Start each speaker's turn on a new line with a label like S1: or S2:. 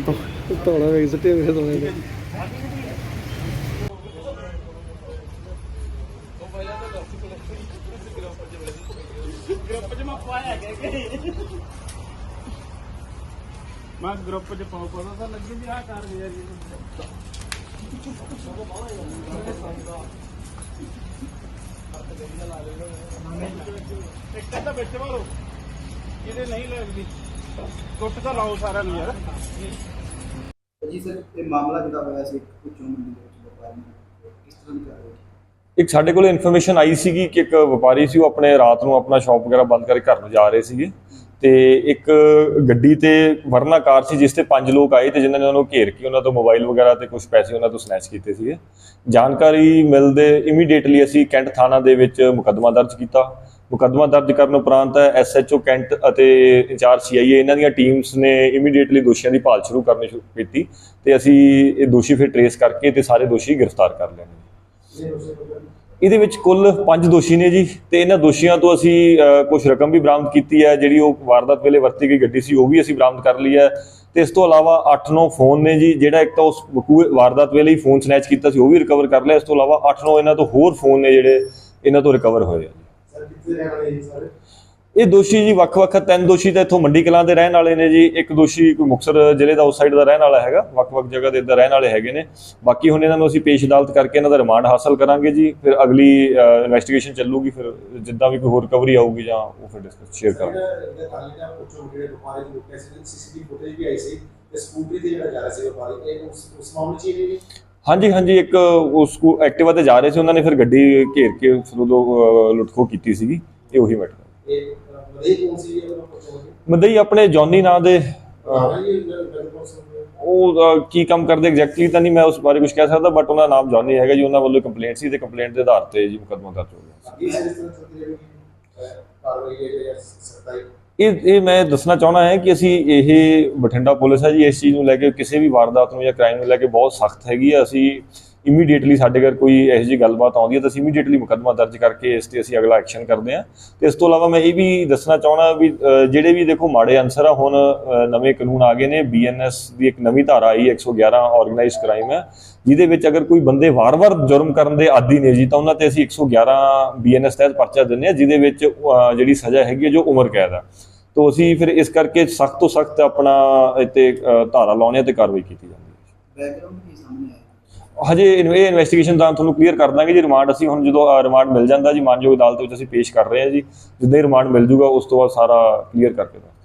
S1: ਧੌਣਾ ਵੇਖ ਸੱਟੇ ਮੇਰੇ ਦੋਨੇ ਨੇ
S2: ਮੈਂ ਗਰੁੱਪ ਚ ਪਾਉ ਪਤਾ ਤਾਂ ਲੱਗੀ ਵੀ ਆ ਕਰ ਰਿਹਾ ਜੀ ਇੱਕ ਤਾਂ ਵਿੱਚ ਵਾਲੋ ਇਹਦੇ ਨਹੀਂ ਲੱਗਦੀ। ਟੁੱਟ ਤਾਂ ਲਾਓ ਸਾਰਿਆਂ ਨੂੰ ਯਾਰ।
S3: ਜੀ ਸਰ ਇਹ ਮਾਮਲਾ ਜਿਹੜਾ ਹੋਇਆ ਸੀ ਕੁਚੋਂ ਮੰਡੀ ਦੇ ਵਿੱਚ ਵਪਾਰੀ ਨੂੰ ਕਿਸ ਤਰ੍ਹਾਂ ਦੀ ਕਾਰਵਾਈ
S4: ਇੱਕ ਸਾਡੇ ਕੋਲ ਇਨਫੋਰਮੇਸ਼ਨ ਆਈ ਸੀਗੀ ਕਿ ਇੱਕ ਵਪਾਰੀ ਸੀ ਉਹ ਆਪਣੇ ਰਾਤ ਨੂੰ ਆਪਣਾ ਸ਼ਾਪ ਵਗੈਰਾ ਬੰਦ ਕਰਕੇ ਘਰ ਨੂੰ ਜਾ ਰਹੇ ਸੀਗੇ। ਤੇ ਇੱਕ ਗੱਡੀ ਤੇ ਵਰਨਾ ਕਾਰ ਸੀ ਜਿਸ ਤੇ ਪੰਜ ਲੋਕ ਆਏ ਤੇ ਜਿਨ੍ਹਾਂ ਨੇ ਉਹਨਾਂ ਨੂੰ ਘੇਰ ਕੇ ਉਹਨਾਂ ਤੋਂ ਮੋਬਾਈਲ ਵਗੈਰਾ ਤੇ ਕੁਝ ਪੈਸੇ ਉਹਨਾਂ ਤੋਂ ਸਨੈਚ ਕੀਤੇ ਸੀਗੇ। ਜਾਣਕਾਰੀ ਮਿਲਦੇ ਇਮੀਡੀਏਟਲੀ ਅਸੀਂ ਕੈਂਟ ਥਾਣਾ ਦੇ ਵਿੱਚ ਮੁਕੱਦਮਾ ਦਰਜ ਕੀਤਾ। ਮੁਕੱਦਮਾ ਦਰਜ ਕਰਨ ਉਪਰੰਤ ਐਸਐਚਓ ਕੈਂਟ ਅਤੇ ਇੰਚਾਰਜ ਸੀਆਈਏ ਇਹਨਾਂ ਦੀਆਂ ਟੀਮਸ ਨੇ ਇਮੀਡੀਏਟਲੀ ਦੋਸ਼ੀਆਂ ਦੀ ਭਾਲ ਸ਼ੁਰੂ ਕਰਨੀ ਸ਼ੁਰੂ ਕੀਤੀ ਤੇ ਅਸੀਂ ਇਹ ਦੋਸ਼ੀ ਫਿਰ ਟਰੇਸ ਕਰਕੇ ਤੇ ਸਾਰੇ ਦੋਸ਼ੀ ਗ੍ਰਿਫਤਾਰ ਕਰ ਲਏ ਇਹਦੇ ਵਿੱਚ ਕੁੱਲ 5 ਦੋਸ਼ੀ ਨੇ ਜੀ ਤੇ ਇਹਨਾਂ ਦੋਸ਼ੀਆਂ ਤੋਂ ਅਸੀਂ ਕੁਝ ਰਕਮ ਵੀ ਬਰਾਮਦ ਕੀਤੀ ਹੈ, ਜਿਹੜੀ ਉਹ ਵਾਰਦਾਤ ਵੇਲੇ ਵਰਤੀ ਗਈ ਗੱਡੀ ਸੀ, ਉਹ ਵੀ ਅਸੀਂ ਬਰਾਮਦ ਕਰ ਲਈ ਹੈ। ਤੇ ਇਸ ਤੋਂ ਇਲਾਵਾ 8-9 ਫੋਨ ਨੇ ਜੀ, ਜਿਹੜਾ ਇੱਕ ਤਾਂ ਉਸ ਵਾਰਦਾਤ ਵੇਲੇ ਹੀ ਫੋਨ ਸਨੈਚ ਕੀਤਾ ਸੀ, ਉਹ ਵੀ ਰਿਕਵਰ ਕਰ ਲਿਆ। ਇਸ ਤੋਂ ਇਲਾਵਾ 8-9 ਇਹਨਾਂ ਤੋਂ ਹੋਰ ਫੋਨ ਨੇ ਜਿਹੜੇ ਇਹਨਾਂ ਤੋਂ ਰਿਕਵਰ ਹੋਏ ਆ
S3: ਸਰ ਕਿੱਥੇ ਰਹਿਣ ਵਾਲੇ ਜੀ ਸਰ।
S4: ਇਹ ਦੋਸ਼ੀ ਜੀ ਵੱਖ-ਵੱਖ ਤਿੰਨ ਦੋਸ਼ੀ ਤਾਂ ਇੱਥੋਂ ਮੰਡੀ ਕਲਾਂ ਦੇ ਰਹਿਣ ਵਾਲੇ ਨੇ ਜੀ। ਇੱਕ ਦੋਸ਼ੀ ਕੋਈ ਮੁਕਤਸਰ ਜ਼ਿਲ੍ਹੇ ਦਾ ਉਸ ਸਾਈਡ ਦਾ ਰਹਿਣ ਵਾਲਾ ਹੈਗਾ। ਵੱਖ-ਵੱਖ ਜਗ੍ਹਾ ਦੇ ਇੱਧਰ ਰਹਿਣ ਵਾਲੇ ਹੈਗੇ ਨੇ। ਬਾਕੀ ਹੁਣ ਇਹਨਾਂ ਨੂੰ ਅਸੀਂ ਪੇਸ਼ ਅਦਾਲਤ ਕਰਕੇ ਇਹਨਾਂ ਦਾ ਰਿਮਾਂਡ ਹਾਸਲ ਕਰਾਂਗੇ ਜੀ। ਫਿਰ ਅਗਲੀ ਇਨਵੈਸਟੀਗੇਸ਼ਨ ਚੱਲੂਗੀ। ਫਿਰ ਜਿੱਦਾਂ ਵੀ ਕੋਈ ਹੋਰ ਰਿਕਵਰੀ ਆਊਗੀ ਜਾਂ ਉਹ ਫਿਰ ਡਿਸਕਸ ਸ਼ੇਅਰ ਕਰਾਂਗੇ।
S3: ਸਕੂਟਰੀ ਤੇ ਜਿਹੜਾ ਜਾ ਰਿਹਾ ਸੀ ਵਪਾਰੀ ਇਹ ਉਸ ਮਾਮਲੇ 'ਚ ਹੀ ਨੇ ਜੀ?
S4: ਹਾਂਜੀ ਹਾਂਜੀ ਇੱਕ ਉਸ ਕੋ ਐਕਟਿਵਾ ਤੇ ਜਾ ਰਹੇ ਸੀ ਉਹਨਾਂ ਨੇ ਫਿਰ ਗੱਡੀ ਘੇਰ ਕੇ ਫਿਰ ਉਦੋਂ ਲੁੱਟਖੋ ਕੀਤੀ ਸੀਗੀ ਇਹ ਉਹੀ ਮੈਟਰ
S3: ਇਹ ਕੌਣ ਸੀ
S4: ਮਦਈ ਆਪਣੇ ਜੌਨੀ ਨਾਂ ਦੇ ਉਹ ਕੀ ਕੰਮ ਕਰਦੇ ਐਗਜ਼ੈਕਟਲੀ ਤਾਂ ਨਹੀਂ ਮੈਂ ਉਸ ਬਾਰੇ ਕੁਝ ਕਹਿ ਸਕਦਾ ਬਟ ਉਹਨਾਂ ਦਾ ਨਾਮ ਜੌਨੀ ਹੈਗਾ ਜੀ ਉਹਨਾਂ ਵੱਲੋਂ ਕੰਪਲੇਂਟ ਸੀ ਤੇ ਕੰਪਲੇਂਟ ਦੇ ਆਧਾਰ ਤੇ ਜੀ ਮੁਕੱਦਮਾ ਦਰਜ ਹੋ ਗਿਆ
S3: ਇਹ ਇਹ
S4: ਇਹ ਇਹ ਮੈਂ ਦੱਸਣਾ ਚਾਹਣਾ ਹੈ ਕਿ ਅਸੀਂ ਇਹ ਬਠਿੰਡਾ ਪੁਲਿਸ ਹੈ ਜੀ, ਇਸ ਚੀਜ਼ ਨੂੰ ਲੈ ਕੇ ਕਿਸੇ ਵੀ ਵਾਰਦਾਤ ਨੂੰ ਜਾਂ ਕ੍ਰਾਈਮ ਨੂੰ ਲੈ ਕੇ ਬਹੁਤ ਸਖਤ ਹੈਗੀ ਆ। ਅਸੀਂ ਇਮੀਡੀਏਟਲੀ ਸਾਡੇ ਘਰ ਕੋਈ ਇਹੋ ਜਿਹੀ ਗੱਲਬਾਤ ਆਉਂਦੀ ਹੈ ਤਾਂ ਅਸੀਂ ਇਮੀਡੀਏਟਲੀ ਮੁਕੱਦਮਾ ਦਰਜ ਕਰਕੇ ਇਸ ਤੇ ਅਸੀਂ ਅਗਲਾ ਐਕਸ਼ਨ ਕਰਦੇ ਹਾਂ। ਤੇ ਇਸ ਤੋਂ ਇਲਾਵਾ ਮੈਂ ਇਹ ਵੀ ਦੱਸਣਾ ਚਾਹਣਾ ਵੀ ਜਿਹੜੇ ਵੀ ਦੇਖੋ ਮਾੜੇ ਅਨਸਰ ਆ ਹੁਣ ਨਵੇਂ ਕਾਨੂੰਨ ਆ ਗਏ ਨੇ ਬੀਐਨਐਸ ਦੀ ਇੱਕ ਨਵੀਂ ਧਾਰਾ ਆਈ 111 ਆਰਗੇਨਾਈਜ਼ਡ ਕ੍ਰਾਈਮ ਹੈ ਜਿਹਦੇ ਵਿੱਚ ਅਗਰ ਕੋਈ ਬੰਦੇ ਵਾਰ-ਵਾਰ ਜੁਰਮ ਕਰਨ ਦੇ ਆਦੀ ਨੇ ਜੀ ਤਾਂ ਉਹਨਾਂ ਤੇ ਅਸੀਂ 111 ਬੀਐਨਐਸ ਤਹਿਤ ਪਰਚਾ ਦਿੰਦੇ ਹਾਂ ਜਿਹਦੇ ਵਿੱਚ ਜਿਹੜੀ ਸਜ਼ਾ ਹੈਗੀ ਹੈ ਜੋ ਉਮਰ ਕੈਦ ਆ। ਤੋ ਅਸੀਂ ਫਿਰ ਇਸ ਕਰਕੇ ਸਖਤ ਤੋਂ ਸਖਤ ਆਪਣਾ ਇੱਥੇ ਅ, ਧਾਰਾ ਲਾਉਣੇ ਤੇ ਕਾਰਵਾਈ ਕੀਤੀ ਜਾਂਦੀ ਹੈ।
S3: ਬੈਕਗ੍ਰਾਉਂਡ ਕੀ ਸਾਹਮਣੇ ਆਇਆ?
S4: ਹਜੇ ਇਹ ਇਨਵੈਸਟੀਗੇਸ਼ਨ ਦਾ ਤੁਹਾਨੂੰ ਕਲੀਅਰ ਕਰ ਦਾਂਗੇ ਜੀ ਰਿਮਾਂਡ ਅਸੀਂ ਹੁਣ ਜਦੋਂ ਰਿਮਾਂਡ ਮਿਲ ਜਾਂਦਾ ਜੀ, ਮਾਨਯੋਗ ਅਦਾਲਤ ਵਿੱਚ ਅਸੀਂ ਪੇਸ਼ ਕਰ ਰਹੇ ਹਾਂ ਜੀ। ਜਿੱਦਾਂ ਹੀ ਰਿਮਾਂਡ ਮਿਲ ਜੂਗਾ, ਉਸ ਤੋਂ ਬਾਅਦ ਸਾਰਾ ਕਲੀਅਰ ਕਰਕੇ ਦਾਂਗੇ